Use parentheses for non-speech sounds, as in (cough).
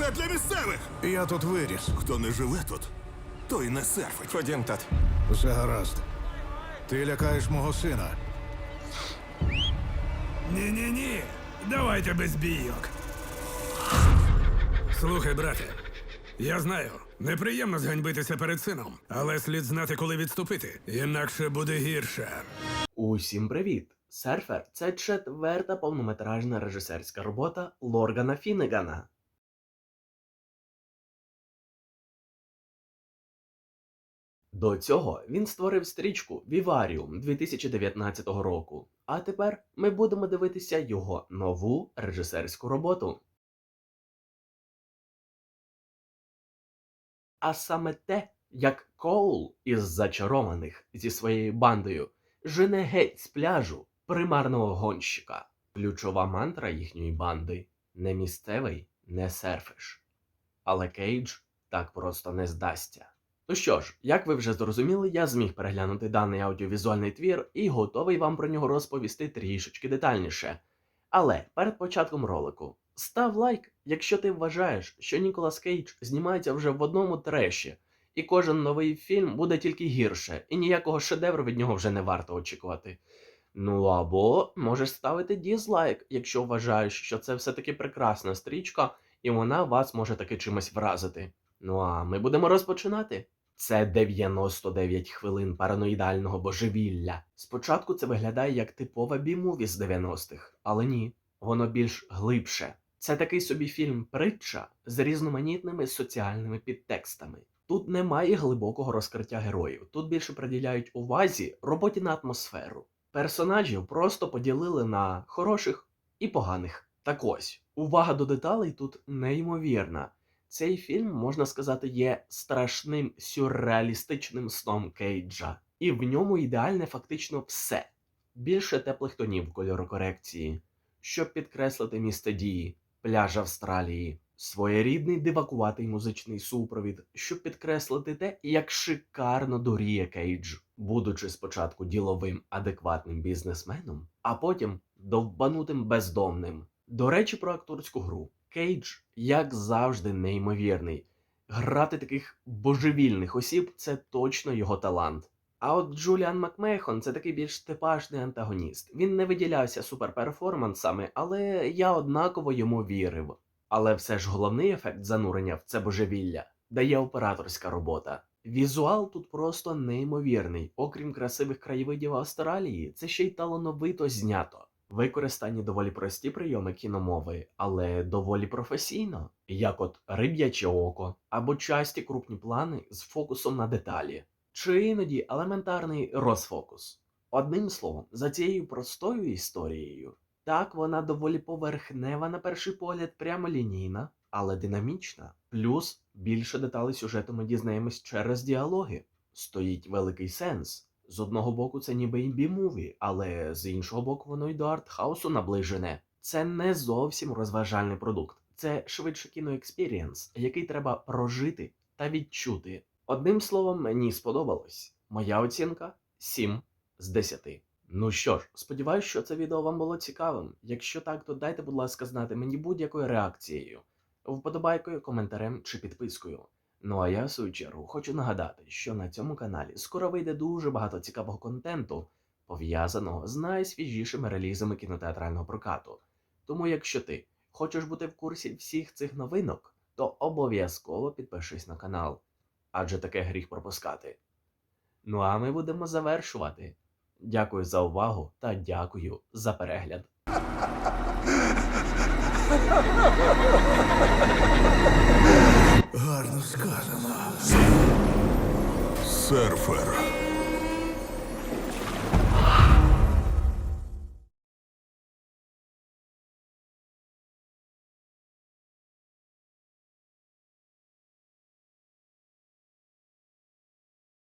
лише для місцевих. Я тут виріс. Хто не живе тут, той не серфить. Ходім, тат. Все гаразд. Ти лякаєш мого сина. Ні-ні-ні. Давайте без бійок. Слухай, брате, я знаю, неприємно зганьбитися перед сином, але слід знати, коли відступити, інакше буде гірше. Усім привіт! Серфер це четверта повнометражна режисерська робота Лоргана Фіннегана. До цього він створив стрічку Віваріум 2019 року. А тепер ми будемо дивитися його нову режисерську роботу. А саме те, як Коул із зачарованих зі своєю бандою жене геть з пляжу примарного гонщика. Ключова мантра їхньої банди не місцевий, не серфиш. Але Кейдж так просто не здасться. Ну що ж, як ви вже зрозуміли, я зміг переглянути даний аудіовізуальний твір і готовий вам про нього розповісти трішечки детальніше. Але перед початком ролику став лайк, якщо ти вважаєш, що Ніколас Кейдж знімається вже в одному треші, і кожен новий фільм буде тільки гірше, і ніякого шедевру від нього вже не варто очікувати. Ну або можеш ставити дізлайк, якщо вважаєш, що це все-таки прекрасна стрічка, і вона вас може таки чимось вразити. Ну а ми будемо розпочинати. Це 99 хвилин параноїдального божевілля. Спочатку це виглядає як типова бімуві з 90-х, але ні, воно більш глибше. Це такий собі фільм притча з різноманітними соціальними підтекстами. Тут немає глибокого розкриття героїв, тут більше приділяють увазі роботі на атмосферу. Персонажів просто поділили на хороших і поганих. Так ось, увага до деталей тут неймовірна. Цей фільм, можна сказати, є страшним сюрреалістичним сном Кейджа, і в ньому ідеальне фактично все. Більше теплих тонів кольорокорекції, щоб підкреслити місце дії, пляж Австралії, своєрідний дивакуватий музичний супровід, щоб підкреслити те, як шикарно дуріє Кейдж, будучи спочатку діловим адекватним бізнесменом, а потім довбанутим бездомним. До речі, про акторську гру. Кейдж, як завжди, неймовірний. Грати таких божевільних осіб це точно його талант. А от Джуліан Макмехон це такий більш типажний антагоніст. Він не виділявся суперперформансами, але я однаково йому вірив. Але все ж головний ефект занурення в це божевілля дає операторська робота. Візуал тут просто неймовірний. Окрім красивих краєвидів Австралії, це ще й талановито знято. Використані доволі прості прийоми кіномови, але доволі професійно, як от риб'яче око або часті крупні плани з фокусом на деталі, чи іноді елементарний розфокус. Одним словом, за цією простою історією, так вона доволі поверхнева на перший погляд, прямолінійна, але динамічна. Плюс більше деталей сюжету ми дізнаємось через діалоги. Стоїть великий сенс. З одного боку, це ніби і бі-муві, але з іншого боку, воно й до артхаусу наближене. Це не зовсім розважальний продукт, це швидше кіноекспірієнс, який треба прожити та відчути. Одним словом, мені сподобалось. Моя оцінка 7 з 10. Ну що ж, сподіваюсь, що це відео вам було цікавим. Якщо так, то дайте, будь ласка, знати мені будь-якою реакцією, вподобайкою, коментарем чи підпискою. Ну а я в свою чергу хочу нагадати, що на цьому каналі скоро вийде дуже багато цікавого контенту, пов'язаного з найсвіжішими релізами кінотеатрального прокату. Тому, якщо ти хочеш бути в курсі всіх цих новинок, то обов'язково підпишись на канал, адже таке гріх пропускати. Ну а ми будемо завершувати. Дякую за увагу та дякую за перегляд. (laughs) Гарно сказано. Серфер.